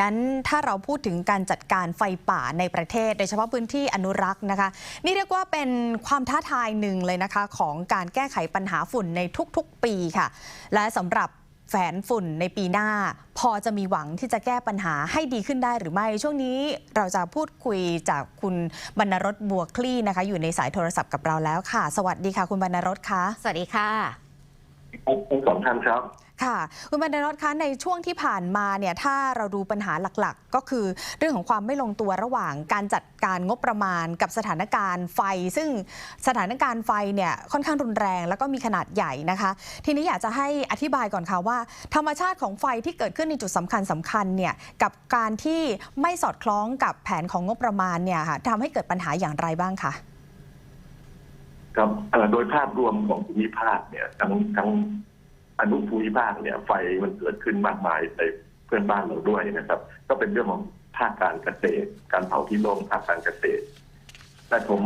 นั้นถ้าเราพูดถึงการจัดการไฟป่าในประเทศ โดยเฉพาะพื้นที่อนุรักษ์นะคะ นี่เรียกว่าเป็นความท้าทายหนึ่งเลยนะคะ ของการแก้ไขปัญหาฝุ่นในทุกๆปีค่ะ และสำหรับแฝนฝุ่นในปีหน้า พอจะมีหวังที่จะแก้ปัญหาให้ดีขึ้นได้หรือไม่ ช่วงนี้เราจะพูดคุยจากคุณบรรณรสบัวคลี่นะคะ อยู่ในสายโทรศัพท์กับเราแล้วค่ะ สวัสดีค่ะ คุณบรรณรสคะสวัสดีค่ะทั้งสองท่านครับ ค่ะคุณบรรณรสคะในช่วงที่ผ่านมาเนี่ยถ้าเราดูปัญหาหลักๆ ก็คือเรื่องของความไม่ลงตัวระหว่างการจัดการงบประมาณกับสถานการณ์ไฟ ซึ่งสถานการณ์ไฟเนี่ยค่อนข้างรุนแรง แล้วก็มีขนาดใหญ่นะคะ ทีนี้อยากจะให้อธิบายก่อนค่ะว่า ธรรมชาติของไฟที่เกิดขึ้นในจุดสำคัญสำคัญเนี่ยกับการที่ไม่สอดคล้องกับแผนของงบประมาณเนี่ยค่ะทำให้เกิดปัญหาอย่างไรบ้างคะครับโดยภาพรวมของภูมิภาคเนี่ยทั้งทั้ง อนุภูมิภาคเนี่ยไฟมันเกิดขึ้นมากมายในเพื่อนบ้านเราด้วยนะครับ ก็เป็นเรื่องของภาคการเกษตร การเผาที่โล่งภาคการเกษตร แต่ผม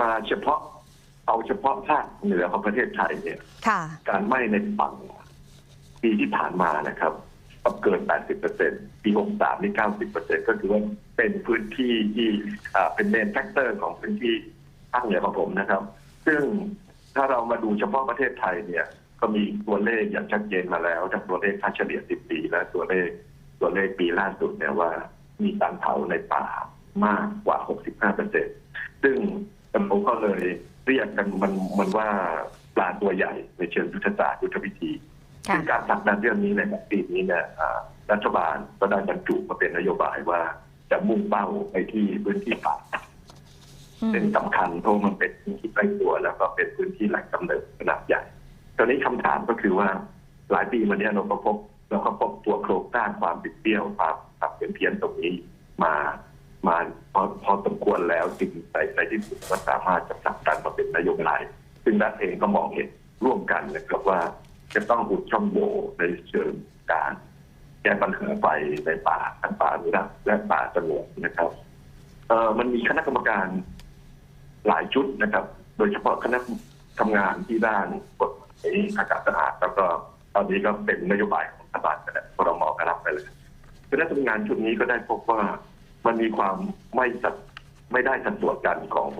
มาเฉพาะเอาเฉพาะภาคเหนือของประเทศไทยเนี่ยค่ะการไหม้ในฝั่งปีที่ผ่านมานะครับก็เกิน 80%ปี 63 นี่ 90%ก็คือว่าเป็นพื้นที่ที่อ่าเป็นเมนแฟกเตอร์ของพื้นที่ภาคเหนือของผมนะครับ ซึ่งถ้าเรามาดูเฉพาะประเทศไทยเนี่ย ก็มีตัวเลขอย่างชัดเจนมาแล้วทั้งตัวเลขค่าเฉลี่ย10ปีและตัวเลขตัวเลขปีล่าสุดเนี่ยว่ามีการเผาในป่ามากกว่า 65%ซึ่งผมก็เลยเรียกกันมันมันว่าปลาตัวใหญ่ในเชิงยุทธศาสตร์ยุทธวิธีค่ะซึ่งการผลักดันเรื่องนี้ในปีนี้เนี่ยอ่ารัฐบาลก็ได้บรรจุมาเป็นนโยบายว่าจะมุ่งเป้าไปที่พื้นที่ป่าอืมเป็นสำคัญเพราะมันเป็นพื้นที่ใกล้ตัวแล้วก็เป็นพื้นที่แหล่งกำเนิดขนาดใหญ่ต อนนี้คำถามก็คือว่าหลายปีมาเนี้เราก็พบเราก็พบตัวโครงสร้างความบิดเบี้ยวความปรับเป็นเพี้ยนตรงนี้มามาพอพอสมควรแล้วจึงในในที่สุดก็สามารถจะผลักดันมาเป็นนโยบายซึ่งรัฐเองก็มองเห็นร่วมกันนะครับว่าจะต้องอุดช่องโหว่ในเชิงการแก้ปัญหาไฟในป่าทั้งป่าอนุรักษ์และป่าสงวนนะครับเอ่อมันมีคณะกรรมการหลายชุดนะครับ โดยเฉพาะคณะทำงานที่ด้านกฎห อากาศสะอาดแล้วก็ตอนนี้ก็เป็นนโยบายของรัฐบาลไปแล้วพรมก็รับไปเลยคณะทำงานชุดนี้ก็ได้พบว่ามันมีความไม่สัดไม่ได้สัดส่วนกันของ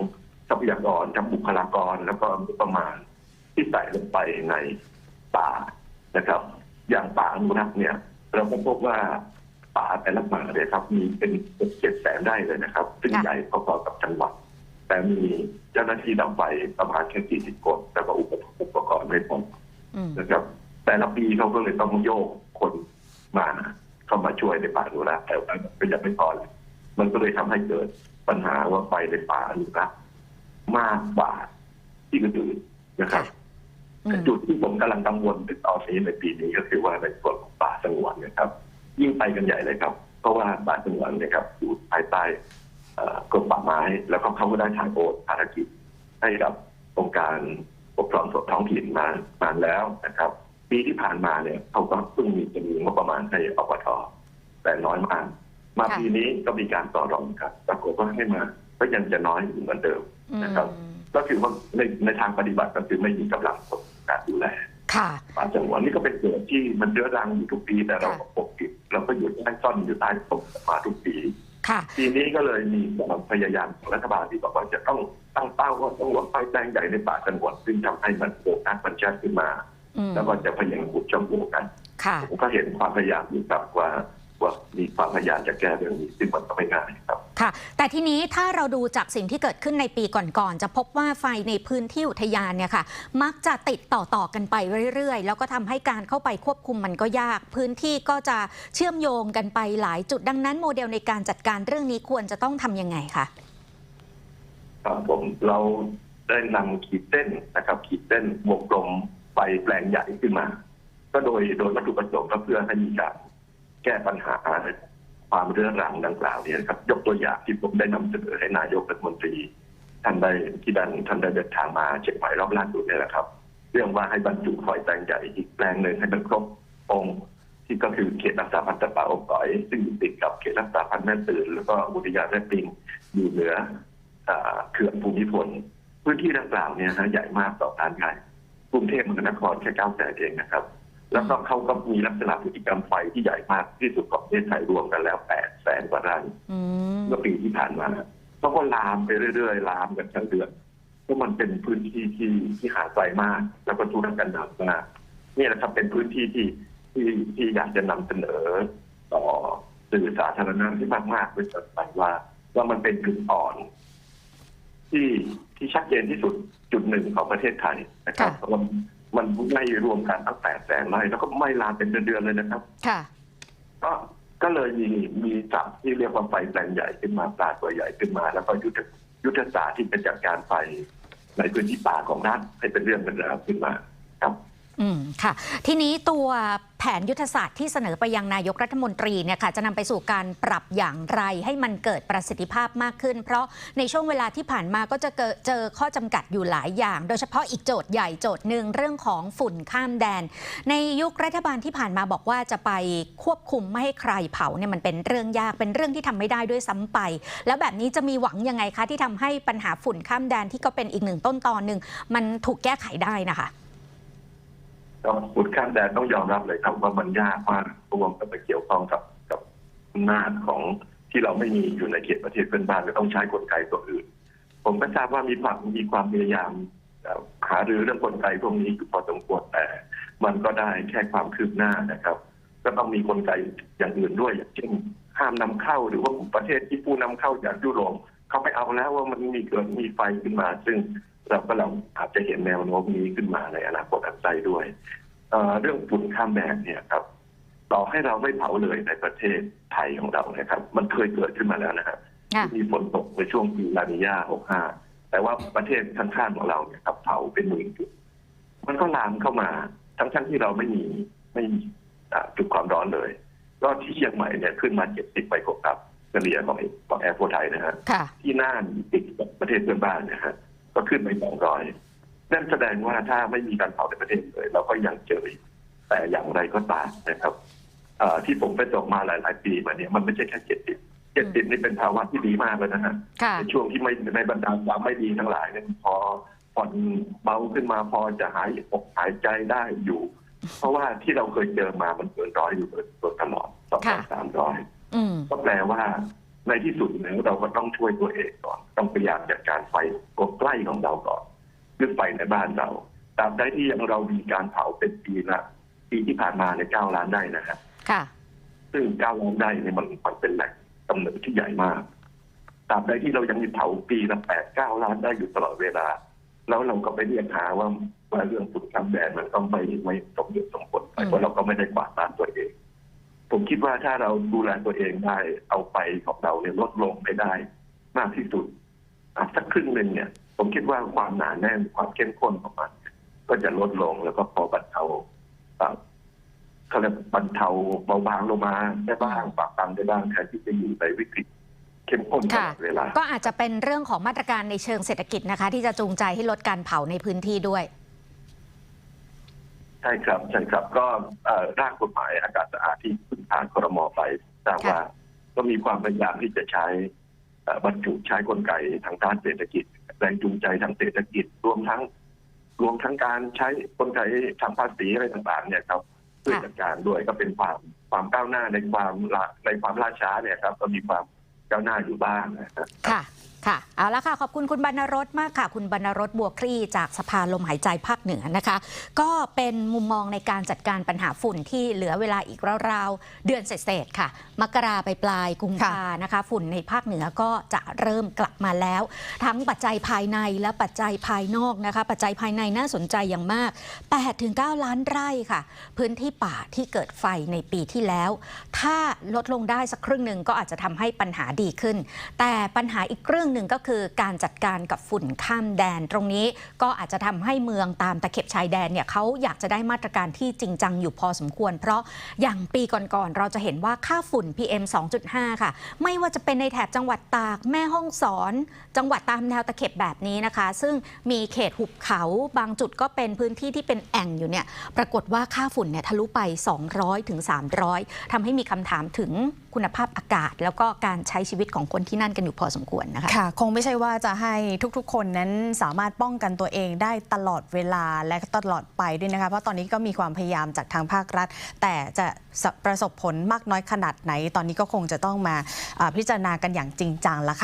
ทรัพยากรทั้งบุคลากร แล้วก็งบประมาณที่ใส่ลงไปในป่านะครับ อย่างป่าอนุรักษ์เนี่ย เราก็พบว่าป่าแต่ละป่าเนี่ยครับ มีเป็นเจ็ดแสนได้เลยนะครับ ซึ่งใหญ่พอๆกับจังหวัด แต่มีเจ้าหน้าที่ดับไฟประมาณแค่สี่สิบคน ก็อุปอุปกรณ์ไม่พออืมนะครับ แต่ละปีเขาก็เลยต้องโยกคนมาเข้ามาช่วยในป่าอนุรักษ์แต่ว่าก็ยังไม่พอเลยมันก็เลยทำให้เกิดปัญหาว่าไฟในป่าอนุรักษ์มากกว่าที่อื่นๆนะครับอืมจุดที่ผมกำลังกังวลในตอนนี้ในปีนี้ก็คือว่าในส่วนของป่าสงวนเนะครับ ยิ่งไปกันใหญ่เลยครับเพราะว่าป่าสงวนเนะครับอยู่ภายใต้เอ่อกรมป่าไม้ แล้วก็เขาก็ได้ถ่ายโอนภารกิจให้กับองค์การ ปกครองส่วนท้องถิ่นมานานแล้วนะครับ ปีที่ผ่านมาเนี่ยเขาก็เพิ่งมีจะมีงบประมาณให้อปทแต่น้อยมาก มาค่ะปีนี้ก็มีการต่อรองครับปรากฏว่าให้มาก็ยังจะน้อยอยู่เหมือนเดิมนะครับอืมก็คือว่าในในทางปฏิบัติก็คือไม่มีกำลังคนการดูแลค่ะป่าสงวนนี่ก็เป็นเกิดที่มันเรื้อรังอยู่ทุกปีแต่เราก็ปกปิดเราก็อยู่ใต้ต้นอยู่ใต้ตมมาทุกปีค่ะปีนี้ก็เลยมีความพยายามของรัฐบาลที่บอกว่าจะต้อง ตั้งเป้าว่าต้องหลงไฟแปลงใหญ่ในป่าสงวนซึ่งทำให้มันโฟกัสมันชัดขึ้นมาอืมแล้วก็จะพยายามขุดช่องโหว่กันค่ะผมก็เห็นความพยายามอยู่ครับว่าว่ามีความพยายามจะแก้เรื่องนี้ซึ่งมันก็ไม่ง่ายครับค่ะ แต่ทีนี้ถ้าเราดูจากสิ่งที่เกิดขึ้นในปีก่อนๆ จะพบว่าไฟในพื้นที่อุทยานเนี่ยค่ะ มักจะติดต่อๆกันไปเรื่อยๆ แล้วก็ทำให้การเข้าไปควบคุมมันก็ยาก พื้นที่ก็จะเชื่อมโยงกันไปหลายจุดดังนั้นโมเดลในการจัดการเรื่องนี้ควรจะต้องทำยังไงคะ ครับผมเราได้นำขีดเส้นนะครับ ขีดเส้นวงกลมไฟแปลงใหญ่ขึ้นมา ก็โดยโดยวัตถุประสงค์ก็เพื่อให้มีการแก้ปัญหาความเรื้อรังดังกล่าวนี้นะครับ ยกตัวอย่างที่ผมได้นำเสนอให้นายกรัฐมนตรีท่านได้ที่ดันท่านได้เดินทางมาเชียงใหม่รอบล่าสุดเนี่ยแหละครับ เรื่องว่าให้บรรจุไฟแปลงใหญ่อีกแปลงหนึ่งให้มันครบองค์ที่ก็คือเขตรักษาพันธุ์สัตว์ป่าองค์ก่อย ซึ่งอยู่ติดกับเขตรักษาพันธุ์แม่ตื่นแล้วก็อุทยานแม่ปิงอยู่เหนือ เขื่อนภูมิพลพื้นที่ดังกล่าวเนี่ยฮะใหญ่มากต่อการใหญ่กรุงเทพมหานครแค่เก้าแสนเองนะครับ แล้วก็เขาก็มีลักษณะพฤติกรรมไฟที่ใหญ่มากที่สุดของประเทศไทยรวมกันแล้วแปดแสนกว่าไร่อืมเมื่อปีที่ผ่านมาเขาก็ลามไปเรื่อยๆลามกันทั้งเดือนเพราะมันเป็นพื้นที่ที่ที่หาไกลมาก แล้วก็ทุรกันดารมากนี่แหละครับเป็นพื้นที่ที่ที่ที่อยากจะนำเสนอ ต่อสื่อสาธารณะที่มากๆด้วยกันไปว่าว่ามันเป็นจุดอ่อน ที่ที่ชัดเจนที่สุดจุดหนึ่งของประเทศไทยนะครับค่ะเพราะว่ามันไม่รวมกันตั้งแต่แสนไร่แล้วก็ไม่ลามเป็นเดือนๆเลยนะครับ ค่ะ ก็ก็เลยมีมีจับที่เรียกว่าไฟแปลงใหญ่ขึ้นมาปลาตัวใหญ่ขึ้นมา แล้วก็ยุทธยุทธศาสตร์ที่จะจัดการไฟในพื้นที่ป่าของรัฐให้เป็นเรื่องเป็นราวขึ้นมาครับ อืมค่ะ ทีนี้ตัวแผนยุทธศาสตร์ที่เสนอไปยังนายกรัฐมนตรีเนี่ยค่ะจะนำไปสู่การปรับอย่างไรให้มันเกิดประสิทธิภาพมากขึ้น เพราะในช่วงเวลาที่ผ่านมาก็จะเกิดเจอข้อจำกัดอยู่หลายอย่าง โดยเฉพาะอีกโจทย์ใหญ่โจทย์หนึ่งเรื่องของฝุ่นข้ามแดน ในยุครัฐบาลที่ผ่านมาบอกว่าจะไปควบคุมไม่ให้ใครเผาเนี่ยมันเป็นเรื่องยากเป็นเรื่องที่ทำไม่ได้ด้วยซ้ำไป แล้วแบบนี้จะมีหวังยังไงคะที่ทำให้ปัญหาฝุ่นข้ามแดนที่ก็เป็นอีกหนึ่งต้นตอนหนึ่งมันถูกแก้ไขได้นะคะ ก็ฝุ่นข้ามแดนต้องยอมรับเลยครับว่ามันยากมากราะว่ามันไปเกี่ยวข้องกับกับอำนาจของที่เราไม่มีอยู่ในเขตประเทศเพื่อนบ้านก็ต้องใช้กลไกตัวอื่น ผมก็ทราบว่ามีความมีความพยายามเอ่อหารือเรื่องกลไกพวกนี้อยู่พอสมควรแต่ มันก็ได้แค่ความคืบหน้านะครับ ก็ต้องมีกลไกอย่างอื่นด้วยอย่างเช่นห้ามนำเข้าหรือว่าประเทศที่ผู้นำเข้าจากยุโรปเขาไม่เอาแล้วว่ามันมีเกิดมีไฟขึ้นมา ซึ่ง เราก็เราอาจจะเห็นแนวโน้มนี้ขึ้นมาในอนาคตอันใกล้ด้วยเอ่อเรื่องฝุ่นข้ามแดนเนี่ยครับต่อให้เราไม่เผาเลยในประเทศไทยของเรานะครับ มันเคยเกิดขึ้นมาแล้วนะครับค่ะมีฝนตกในช่วงปีลานิญา65 แต่ว่าประเทศข้างๆของเราเนี่ยครับเผาเป็นหมื่นจุดมันก็ลามเข้ามาทั้งๆที่เราไม่มีไม่มีอ่าจุดความร้อนเลย ก็ที่เชียงใหม่เนี่ยขึ้นมา70ไปกว่ากับเฉลี่ยของของแอร์โฟไทยนะฮะค่ะที่น่านติดกับประเทศเพื่อนบ้านเนะฮะ ก็ขึ้นไป200นั่นแสดงว่าถ้าไม่มีการเผาในประเทศเลย เราก็ยังเจออีกแต่อย่างไรก็ตามนะครับเอ่อที่ผมไปตกมาหลาย ๆ ปีมาเนี่ยมันไม่ใช่แค่70 70นี่เป็นภาวะที่ดีมากเลยนะฮะค่ะในช่วงที่ไม่ในบรรดาความไม่ดีทั้งหลายเนี่ยพอผ่อนเบาขึ้นมาพอจะหายอกหายใจได้อยู่ เพราะว่าที่เราเคยเจอมามันเกินร้อยอยู่โดยตลอดสองร้อยค่ะสามร้อยอืมก็แปลว่าในที่สุดแล้วเราก็ต้องช่วยตัวเองก่อน ต้องพยายามจัดการไฟตัวใกล้ของเราก่อนคือไฟในบ้านเราตราบใดที่ยังเรามีการเผาเป็นปีละปีที่ผ่านมาในเก้าล้านได้นะครับค่ะ ซึ่งเก้าล้านได้เนี่ยมันมันเป็นแหล่งกำเนิดที่ใหญ่มากตราบใดที่เรายังมีเผาปีละแปดเก้าล้านได้อยู่ตลอดเวลา แล้วเราก็ไปเรียกหาว่าว่าเรื่องฝุ่นคำแดดมันต้องไม่ไม่สมเหตุสมผลไปอืมเพราะเราก็ไม่ได้กวาดบ้านตัวเอง ผมคิดว่าถ้าเราดูแลตัวเองได้เอาไปของเราเนี่ยลดลงไปได้ มากที่สุด อะสักครึ่งหนึ่งเนี่ย ผมคิดว่าความหนาแน่นความเข้มข้นของมันก็จะลดลงแล้วก็พอบรรเทาอะเขาเรียกบรรเทาเบาบางลงมาได้บ้างปรับปรามได้บ้างแทนที่จะอยู่ในวิกฤตเข้มข้นตลอดเวลา ก็อาจจะเป็นเรื่องของมาตรการในเชิงเศรษฐกิจนะคะ ที่จะจูงใจให้ลดการเผาในพื้นที่ด้วย ใช่ครับใช่ครับก็เอ่อร่างกฎหมายอากาศสะอาดที่เพิ่งผ่านครมไปทราบว่าก็มีความพยายามที่จะใช้ เอ่อบรรจุใช้กลไกทางด้านเศรษฐกิจ แรงจูงใจทางเศรษฐกิจ รวมทั้งรวมทั้งการใช้กลไกทางภาษีอะไรต่างๆ เนี่ยครับเพื่อจัดการด้วยก็เป็นความความก้าวหน้าในความในความล่าช้าเนี่ยครับ ก็มีความก้าวหน้าอยู่บ้างนะครับ ค่ะ เอาละค่ะ ขอบคุณคุณบรรณรสมากค่ะ คุณบรรณรสบัวคลี่จากสภาลมหายใจภาคเหนือนะคะ ก็เป็นมุมมองในการจัดการปัญหาฝุ่นที่เหลือเวลาอีกราวๆ เดือนเศษๆค่ะ มกราไปปลายกุมภานะคะ ฝุ่นในภาคเหนือก็จะเริ่มกลับมาแล้ว ทั้งปัจจัยภายในและปัจจัยภายนอกนะคะ ปัจจัยภายในน่าสนใจอย่างมาก 8-9 ล้านไร่ค่ะ พื้นที่ป่าที่เกิดไฟในปีที่แล้ว ถ้าลดลงได้สักครึ่งหนึ่งก็อาจจะทำให้ปัญหาดีขึ้น แต่ปัญหาอีกเรื่องหนึ่งก็คือการจัดการกับฝุ่นข้ามแดน ตรงนี้ก็อาจจะทำให้เมืองตามตะเข็บชายแดนเนี่ยเขาอยากจะได้มาตรการที่จริงจังอยู่พอสมควร เพราะอย่างปีก่อนๆเราจะเห็นว่าค่าฝุ่น PM 2.5 ค่ะ ไม่ว่าจะเป็นในแถบจังหวัดตากแม่ฮ่องสอน จังหวัดตามแนวตะเข็บแบบนี้นะคะ ซึ่งมีเขตหุบเขาบางจุดก็เป็นพื้นที่ที่เป็นแอ่งอยู่เนี่ยปรากฏว่าค่าฝุ่นเนี่ยทะลุไป 200ถึง300ทำให้มีคำถามถึงคุณภาพอากาศ แล้วก็การใช้ชีวิตของคนที่นั่นกันอยู่พอสมควรนะคะค่ะ คงไม่ใช่ว่าจะให้ทุกๆ คนนั้นสามารถป้องกันตัวเองได้ตลอดเวลาและตลอดไปด้วยนะคะ เพราะตอนนี้ก็มีความพยายามจากทางภาครัฐ แต่จะประสบผลมากน้อยขนาดไหน ตอนนี้ก็คงจะต้องมาอ่าพิจารณากันอย่างจริงจังละค่ะ